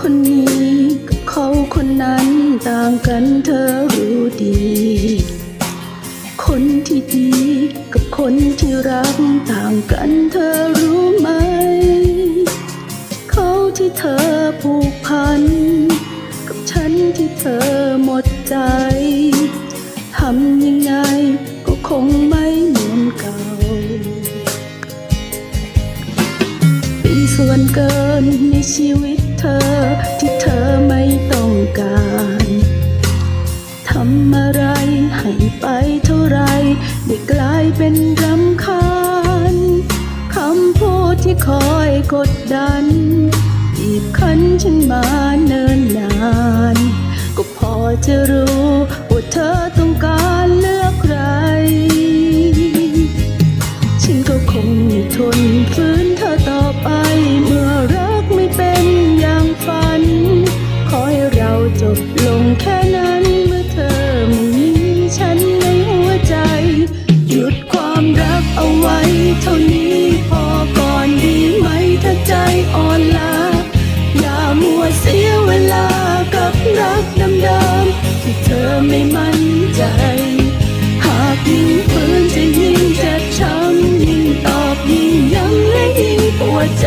คนนี้กับเขาคนนั้นต่างกันเธอรู้ดี คนที่ดีกับคนที่รักต่างกันเธอรู้ไหม เขาที่เธอผูกพัน กับฉันที่เธอหมดใจ ทำยังไงก็คงไม่เหมือนเก่าเป็นส่วนเกินในชีวิต ได้กลายเป็นรำคาญคำพูดที่คอยกดดันบีบคั้นฉันมาเนิ่นนาน ก็พอจะรู้ว่าเธอต้อง เดิมที่เธอไม่มั่นใจ หากยิ่งฝืนจะยิ่งเจ็บช้ำยิ่งตอบยิ่งย้ำและยิ่งปวดใจ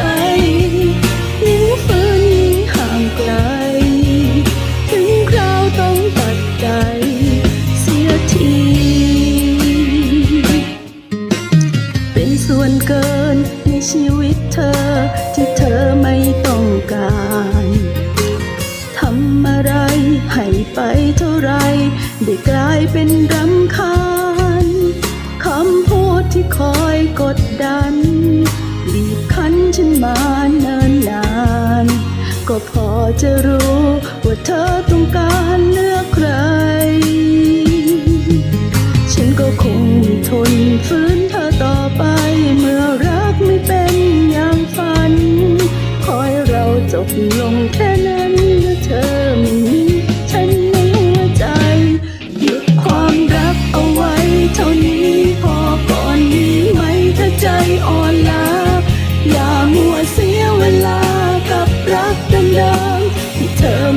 ยิ่งฝืนยิ่งห่างไกล ถึงคราวต้องตัดใจเสียที เป็นส่วนเกินในชีวิตเธอที่เธอไม่ต้องการ อะไร ให้ไปเท่าไร ได้กลายเป็นรำคาญคำพูดที่คอยกดดันบีบคั้นฉันมาเนินนาน ก็พอจะรู้ว่าเธอต้องการเลือกใคร ฉันก็คงไม่ทนฝืนเธอต่อไปเมื่อรักไม่เป็นอย่างฝันขอให้เราจบลงแค่นั้น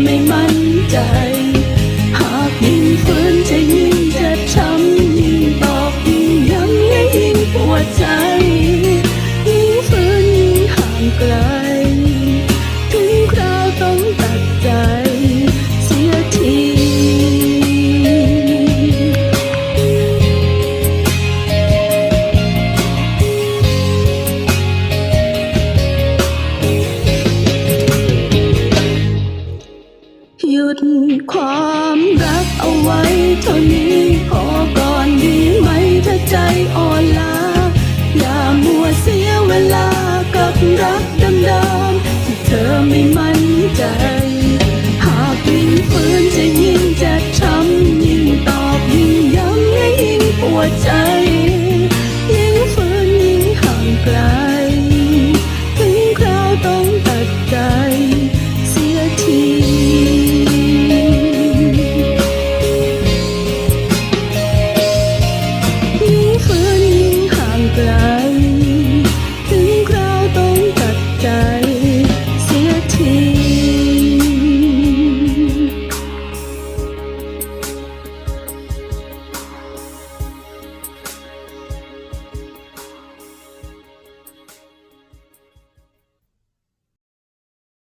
ไม่มั่นใจ ความรักเอาไว้เท่านี้